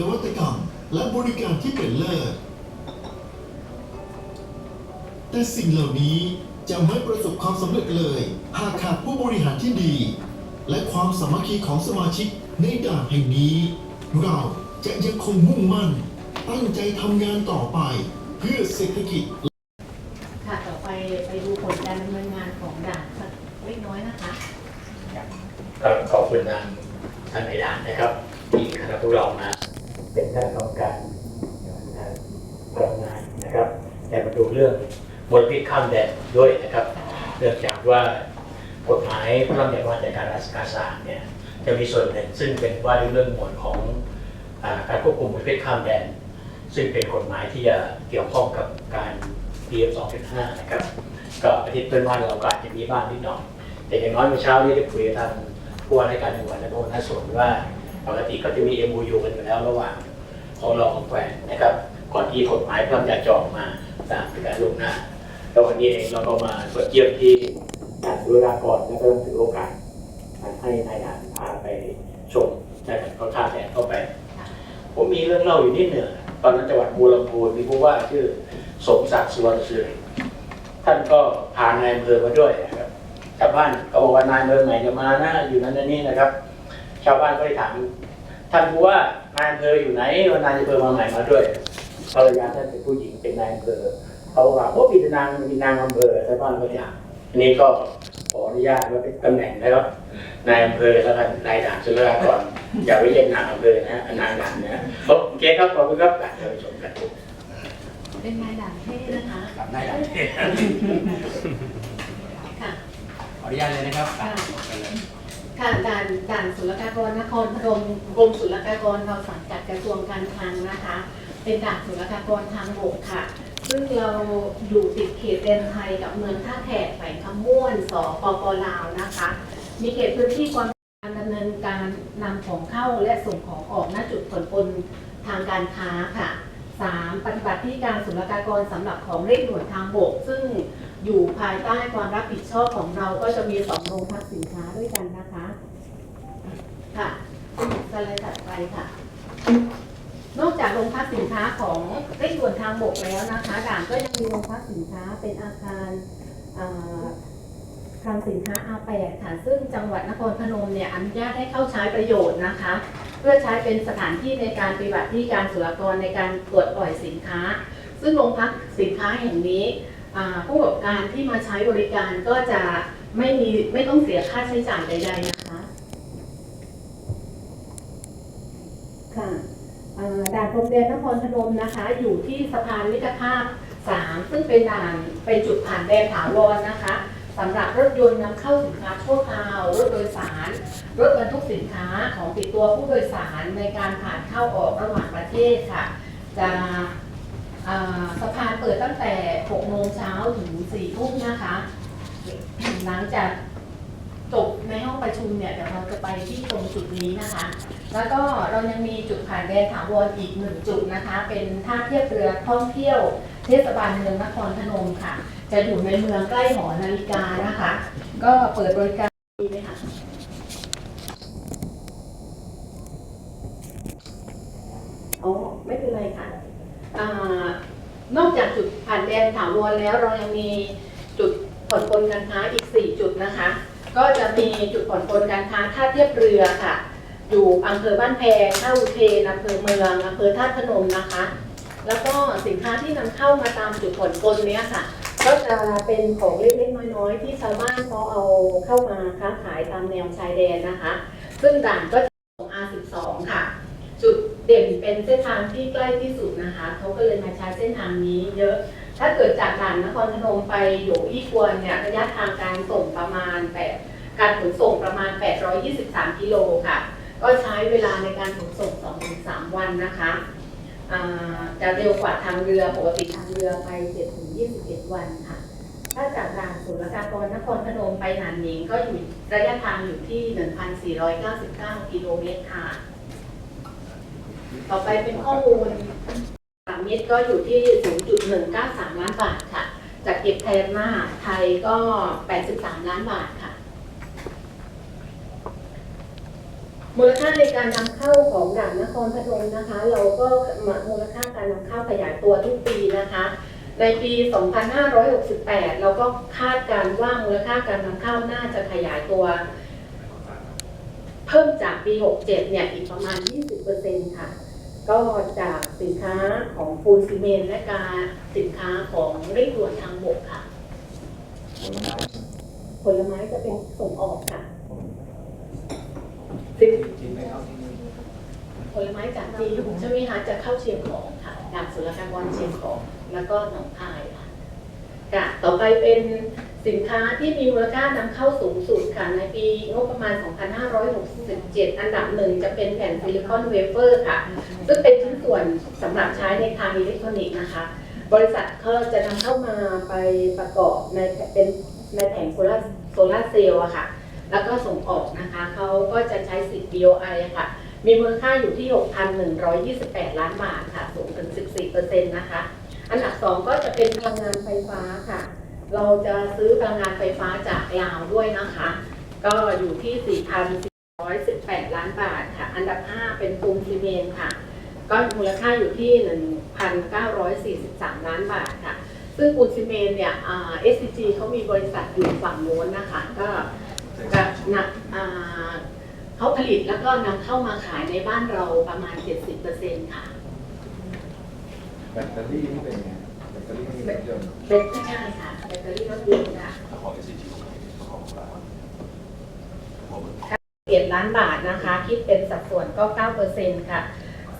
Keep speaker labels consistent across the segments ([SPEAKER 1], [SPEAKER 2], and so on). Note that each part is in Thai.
[SPEAKER 1] นวัตกรรมและบริการที่เป็นเลิศ แต่สิ่งเหล่านี้จะไม่ประสบความสำเร็จเลย หากขาดผู้บริหารที่ดี และความสามัคคีของสมาชิกในด่านแห่งนี้ เราจะยังคงมุ่งมั่น ตั้งใจทำงานต่อไป เพื่อเศรษฐกิจ
[SPEAKER 2] ค่ะต่อไปไปดูผลการดำเนินงานของด่านสักเล็กน้อยนะคะ
[SPEAKER 3] ก็ขอบคุณทางท่านในด่านนะครับ ที่คณะพวกเรามา เป็นคณะกรรมการพลังงานนะครับ แต่มาดูเรื่องมลพิษข้ามแดนด้วยนะครับ เนื่องจากว่ากฎหมายพระราชบัญญัติว่าด้วยการราชการศาสตร์เนี่ยจะมีส่วนหนึ่งซึ่งเป็นว่าด้วยเรื่องหมวดของอการควบคุมมลพิษข้ามแดน ซึ่งเป็นกฎหมายที่จะเกี่ยวข้องกับการ PM 2.5 นะครับก็ประเทศเพื่อนบ้านเราก็อาจจะมีบ้างนิดหน่อย แต่อย่างน้อยเมื่อเช้านี้ได้คุยกับทางผู้ว่าราชการจังหวัดและผู้ว่าส่วนว่า ปกติก็จะมี MOU กันอยู่แล้วระหว่างของเราของแขวงนะครับ ก่อนที่กฎหมายพระราชบัญญัติจะออกมาตามการลวงหน้าแล้ววันนี้เองเราก็มาตรวจเยี่ยมที่ด่านสุรากรและก็ต้องถือโอกาสให้นายด่านพาไปชมใช่เขาท่าแทนเข้าไป ผมมีเรื่องเล่าอยู่นิดหนึ่งตอนนั้นจังหวัดบูรพูมีผู้ว่าชื่อสมศักดิ์สุวรรณสิริท่านก็พานายอำเภอมาด้วยนะครับชาวบ้านก็บอกว่านายอำเภอใหม่จะมานะอยู่นั้นนี่นะครับ ชาวบ้านก็เลยถามท่านผู้ว่านายอำเภออยู่ไหนว่านายอำเภอมาใหม่มาด้วยภรรยาท่านเป็นผู้หญิงเป็นนายอำเภอเขาบอกว่าโอ้มีแต่นางมีนางอำเภอชาวบ้านก็อยากอันนี้ก็ขออนุญาตว่าเป็นตำแหน่งนะครับนายอำเภอแล้วกันนายด่านสุรากรอย่าไปเรียกนางอำเภอนะนางด่านนะโอเคครับขอบคุณครับเดี๋ยวไปชมกัน
[SPEAKER 2] เป็นนายด่านเท่นะคะ
[SPEAKER 4] กับนายด่านเทศ
[SPEAKER 2] ค่ะ
[SPEAKER 4] ขออนุญาตเลยนะครับ
[SPEAKER 2] ค่ะด่านด่านศุลกากรนครพนมกรมศุลกากรเราสังกัดกระทรวงการคลังนะคะ เป็นด่านศุลกากรทางบกค่ะ ซึ่งเราอยู่ติดเขตแดนไทยกับเมืองท่าแขกแขวงคำม่วนสปปลาวนะคะ มีเขตพื้นที่ความการดำเนินการนำของเข้าและส่งของออกณจุดผ่อนปนทางการค้าค่ะ 3. ปฏิบัติที่การศุลกากรสำหรับของเร่งด่วนทางบก ซึ่งอยู่ภายใต้ความรับผิดชอบของเราก็จะมีสองโรงพักสินค้าด้วยกันนะคะ ค่ะสไลด์ถัดไปค่ะ นอกจากโรงพักสินค้าของเร่งด่วนทางบกแล้วนะคะด่านก็ยังมีโรงพักสินค้าเป็นอาคารคลังสินค้า R8 ค่ะ ซึ่งจังหวัดนครพนมเนี่ยอนุญาตให้เข้าใช้ประโยชน์นะคะ เพื่อใช้เป็นสถานที่ในการปฏิบัติที่การศุลกรในการตรวจปล่อยสินค้า ซึ่งโรงพักสินค้าแห่งนี้ผู้ประกอบการที่มาใช้บริการก็จะไม่มีไม่ต้องเสียค่าใช้จ่ายใด ๆ นะคะค่ะด่านพรมแดนนครพนมนะคะ อยู่ที่สะพานมิตรภาพ 3 ซึ่งเป็นด่านเป็นจุดผ่านแดนถาวรนะคะ สำหรับรถยนต์นำเข้าสินค้าชั่วคราวรถโดยสาร รถบรรทุกสินค้าของติดตัวผู้โดยสารในการผ่านเข้าออกระหว่างประเทศค่ะ จะสะพานเปิดตั้งแต่ 6 โมงเช้าถึง 4 ทุ่มนะคะ หลังจากจบในห้องประชุมเนี่ยเดี๋ยวเราจะไปที่ตรงจุดนี้นะคะ แล้วก็เรายังมีจุดผ่านแดนถาวรอีกหนึ่งจุดนะคะ เป็นท่าเทียบเรือท่องเที่ยวเทศบาลเมืองนครพนมค่ะ จะอยู่ในเมืองใกล้หอนาฬิกานะคะ ก็เปิดบริการดีไหมคะอ๋อไม่เป็นไรค่ะอนอกจากจุดผ่านแดนถาวรแล้วเรายังมีจุดผ่อนปลนการค้าอีก 4 จุดนะคะ ก็จะมีจุดผ่อนปลนการค้าท่าเทียบเรือค่ะ อยู่อำเภอบ้านแพงท่าอุเทนอำเภอเมืองอำเภอท่าตุพนมนะคะ แล้วก็สินค้าที่นำเข้ามาตามจุดผ่อนปลนเนี้ยค่ะ ก็จะเป็นของเล็กๆน้อยๆที่ชาวบ้านเขาเอาเข้ามาค้าขายตามแนวชายแดนนะคะ ซึ่งด่านก็จะของ R12 ค่ะ จุดเด่นเป็นเส้นทางที่ใกล้ที่สุดนะคะเขาก็เลยมาใช้เส้นทางนี้เยอะ ถ้าเกิดจากด่านนครพนมไปอยู่อีกวนเนี่ยระยะทางการส่งประมาณแปดการขนส่งประมาณ 823 กิโลค่ะ ก็ใช้เวลาในการขนส่ง 2-3 วันนะคะ จะเร็วกว่าทางเรือปกติทางเรือไป7-21 วันค่ะ ถ้าจากด่านศุลกากรนครพนมไปหนานหนิงก็อยู่ระยะทางอยู่ที่ 1,499 กิโลเมตรค่ะ ต่อไปเป็นข้อมูลสามมิตรก็อยู่ที่ 0.193 ล้านบาทค่ะ จากเก็บแทนมาไทยก็ 83 ล้านบาทค่ะ มูลค่าในการนำเข้าของด่านนครพนมนะคะ เราก็มามูลค่าการนำเข้าขยายตัวทุกปีนะคะ ในปี 2568 เราก็คาดการณ์ว่ามูลค่าการนำเข้าน่าจะขยายตัว เพิ่มจากปี 67 เนี่ยอีกประมาณ 20%ค่ะ ก็จากสินค้าของปูนซีเมนต์และการสินค้าของเร่งด่วนทางบกค่ะ ผลไม้จะเป็นส่งออกค่ะ สิน
[SPEAKER 4] จริงไหมครับที่นี่
[SPEAKER 2] ผลไม้จากจีนใช่ไหมคะจะเข้าเชียงของค่ะจากศุลกากรเชียงของ แล้วก็หนองคายค่ะค่ะต่อไปเป็นสินค้าที่มีมูลค่านำเข้าสูงสุดค่ะในปีงบประมาณ 2567 อันดับหนึ่งจะเป็นแผ่นซิลิคอนเวเฟอร์ค่ะ ซึ่งเป็นชิ้นส่วนสำหรับใช้ในทางอิเล็กทรอนิกส์นะคะ บริษัทเขาจะนำเข้ามาไปประกอบในเป็นในแผงโซลาโซลาร์เซลล์อะค่ะ แล้วก็ส่งออกนะคะเขาก็จะใช้สิทธิ์ BOI อค่ะ มีมูลค่าอยู่ที่ 6,128 ล้านบาทค่ะ สูงถึง 14%นะคะ อันดับ 2 ก็จะเป็นพลังงานไฟฟ้าค่ะ เราจะซื้อพลังงานไฟฟ้าจากลาวด้วยนะคะ ก็อยู่ที่ 4,418 ล้านบาทค่ะ อันดับ 5 เป็นปูนซีเมนต์ค่ะ ก็มูลค่าอยู่ที่ 1,943 ล้านบาทค่ะ ซึ่งปูนซีเมนต์เนี่ยอ่า SCG เขามีบริษัทอยู่ฝั่งโน้นนะคะ ก็ จะนะอ่าเขาผลิตแล้วก็นำเข้ามาขายในบ้านเราประมาณ 70%ค่ะ
[SPEAKER 5] แบตเตอรี่นี่เป็นไงแบตเตอรี่นี่รถยนต์
[SPEAKER 2] เป็นไม่ใช่ค่ะแบตเตอรี่รถยนต์ค่ะ
[SPEAKER 5] ของ SCG ของเรา
[SPEAKER 2] เล้านบาทนะคะ คิดเป็นสัดส่วนก็ 9%ค่ะ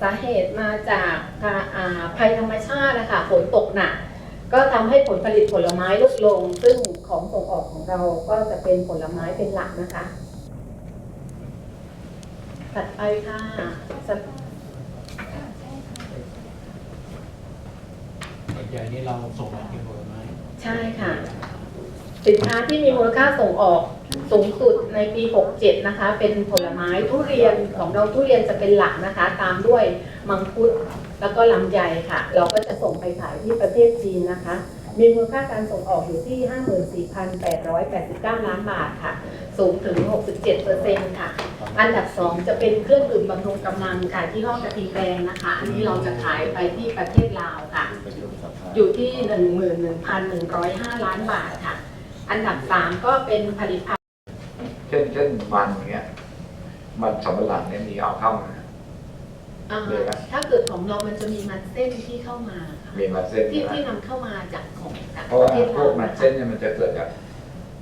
[SPEAKER 2] สาเหตุมาจากการอ่าภัยธรรมชาตินะคะฝนตกหนัก ก็ทำให้ผลผลิตผลไม้ลดลง ซึ่งของส่งออกของเราก็จะเป็นผลไม้เป็นหลักนะคะ ถัดไปค่ะส
[SPEAKER 4] ส่วนใหญ่นี่เราส่งออกเป็นผลไม้
[SPEAKER 2] ใช่ค่ะ สินค้าที่มีมูลค่าส่งออกสูงสุดในปี 67 นะคะ เป็นผลไม้ทุเรียนของเราทุเรียนจะเป็นหลักนะคะ ตามด้วยมังคุด แล้วก็ลำไยค่ะ เราก็จะส่งไปขายที่ประเทศจีนนะคะ มีมูลค่าการส่งออกอยู่ที่ 54,889 ล้านบาทค่ะ สูงถึง 67%ค่ะ อันดับ 2 จะเป็นเครื่องดื่มบำรุงกำลังค่ะที่ห้องกระทิงแดงนะคะ อันนี้เราจะขายไปที่ประเทศลาวค่ะ อยู่ที่ 11,105 ล้านบาทค่ะ อันดับ 3 ก็เป็นผลิตภัณฑ์
[SPEAKER 5] เช่นเช่นมันเงี้ยมันสำปะหลังเนี่ยมีเอาเข้ามา
[SPEAKER 2] อ่า
[SPEAKER 5] เลยครับ
[SPEAKER 2] ถ้าเกิดของเรามันจะมีมันเส้นที่เข้ามาค่ะ
[SPEAKER 5] มีมันเส้น
[SPEAKER 2] ที่
[SPEAKER 5] ใช่ไหม
[SPEAKER 2] ที่นำเข้ามาจากของจาก
[SPEAKER 5] เพราะ
[SPEAKER 2] ป
[SPEAKER 5] ว่า
[SPEAKER 2] ระเทศ
[SPEAKER 5] พ
[SPEAKER 2] ลาวว
[SPEAKER 5] กมัน
[SPEAKER 2] นะคะ
[SPEAKER 5] เส้นเนี่ยมันจะเกิดจาก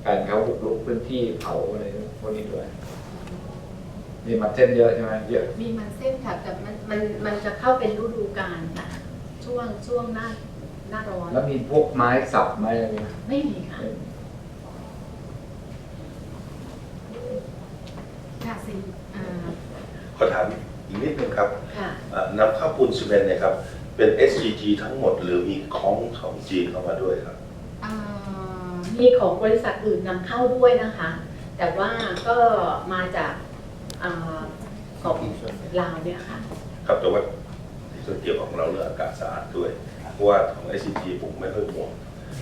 [SPEAKER 5] การเขาบุกรุกพื้นที่เผาอะไรพวกนี้ด้วย มีมันเส้นเยอะใช่ไหมเยอะ
[SPEAKER 2] มีมันเส้นค่ะแต่มันมันมันจะเข้าเป็นฤดูกาลค่ะช่วงช่วงหน้าหน้าร้อน
[SPEAKER 5] แล้วมีพวกไม้สับไม้อะไรไหม
[SPEAKER 2] ไม่มีค่ะ ค่ะสิอ่า
[SPEAKER 6] ขอถามอีก นิดนึงครับ
[SPEAKER 2] ค่ะ
[SPEAKER 6] เอ่อนำเข้าปูนซีเมนต์เนี่ยครับเป็น SCG ทั้งหมดหรือมีของของจีนเข้ามาด้วยครับ
[SPEAKER 2] อ่ามีของบริษัทอื่นนำเข้าด้วยนะคะ แต่ว่าก็มาจากอ่าของลาวเนี่ยค่ะ
[SPEAKER 6] ครับแต่ว่าที่ส่วนเกี่ยวของเราเรื่องอากาศสะอาดด้วย เพราะว่าของ SCG ผมไม่ค่อยห่วง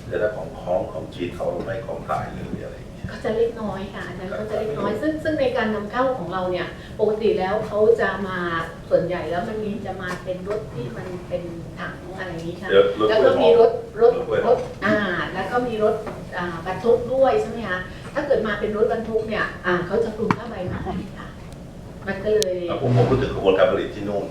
[SPEAKER 6] แต่ถ้าของของของจีนเขาไม่ของตายเลยอะไรอย่างเงี้ย
[SPEAKER 2] ก็จะเล็กน้อยค่ะอันนั้นก็จะเล็กน้อย ซึ่งซึ่งในการนำเข้าของเราเนี่ย ปกติแล้วเขาจะมาส่วนใหญ่แล้วมันมีจะมาเป็นรถที่มันเป็นถังอะไรอย่างนี้ค่ะ
[SPEAKER 6] เดี๋ยวรถ
[SPEAKER 2] แล้วก็มีรถรถ
[SPEAKER 6] รถกล้วยห
[SPEAKER 2] ร
[SPEAKER 6] อม
[SPEAKER 2] ถอ่าแล้วก็มีรถอ่าบรรทุกด้วยใช่ไหมคะถ้าเกิดมาเป็นรถบรรทุกเนี่ยอ่าเขาจะคลุมผ้าใบมาให้ค่ะ มันก็เลย
[SPEAKER 6] อะผมผมพูดถึงกระบวนการผลิตที่นู่น